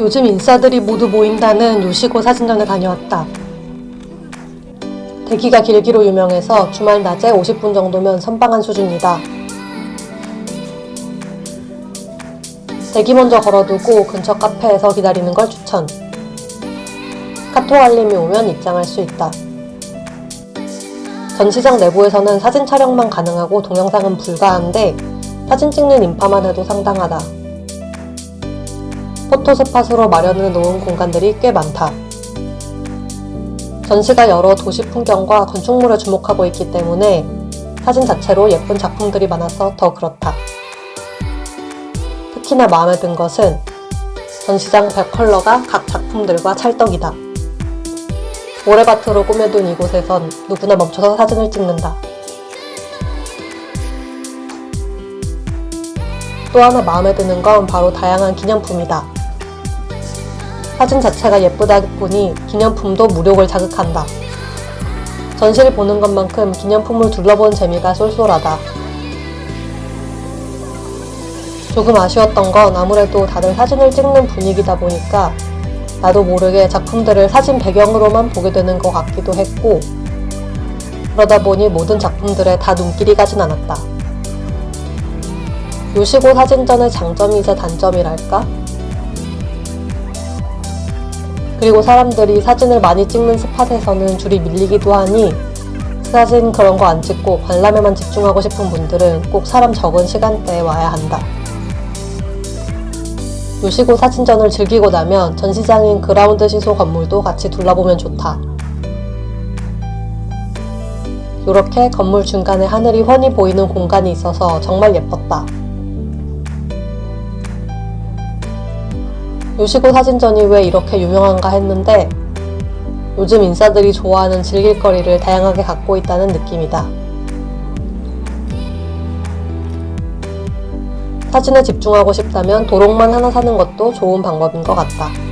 요즘 인싸들이 모두 모인다는 요시고 사진전에 다녀왔다. 대기가 길기로 유명해서 주말 낮에 50분 정도면 선방한 수준이다. 대기 먼저 걸어두고 근처 카페에서 기다리는 걸 추천. 카톡 알림이 오면 입장할 수 있다. 전시장 내부에서는 사진 촬영만 가능하고 동영상은 불가한데 사진 찍는 인파만 해도 상당하다. 포토스팟으로 마련해 놓은 공간들이 꽤 많다. 전시가 여러 도시 풍경과 건축물에 주목하고 있기 때문에 사진 자체로 예쁜 작품들이 많아서 더 그렇다. 특히나 마음에 든 것은 전시장 벽 컬러가 각 작품들과 찰떡이다. 모래밭으로 꾸며둔 이곳에선 누구나 멈춰서 사진을 찍는다. 또 하나 마음에 드는 건 바로 다양한 기념품이다. 사진 자체가 예쁘다 보니 기념품도 무력을 자극한다. 전시를 보는 것만큼 기념품을 둘러본 재미가 쏠쏠하다. 조금 아쉬웠던 건 아무래도 다들 사진을 찍는 분위기다 보니까 나도 모르게 작품들을 사진 배경으로만 보게 되는 것 같기도 했고 그러다 보니 모든 작품들에 다 눈길이 가진 않았다. 요시고 사진전의 장점이자 단점이랄까? 그리고 사람들이 사진을 많이 찍는 스팟에서는 줄이 밀리기도 하니 사진 그런 거 안 찍고 관람에만 집중하고 싶은 분들은 꼭 사람 적은 시간대에 와야 한다. 요시고 사진전을 즐기고 나면 전시장인 그라운드 시소 건물도 같이 둘러보면 좋다. 이렇게 건물 중간에 하늘이 훤히 보이는 공간이 있어서 정말 예뻤다. 요시고 사진전이 왜 이렇게 유명한가 했는데 요즘 인싸들이 좋아하는 즐길거리를 다양하게 갖고 있다는 느낌이다. 사진에 집중하고 싶다면 도록만 하나 사는 것도 좋은 방법인 것 같다.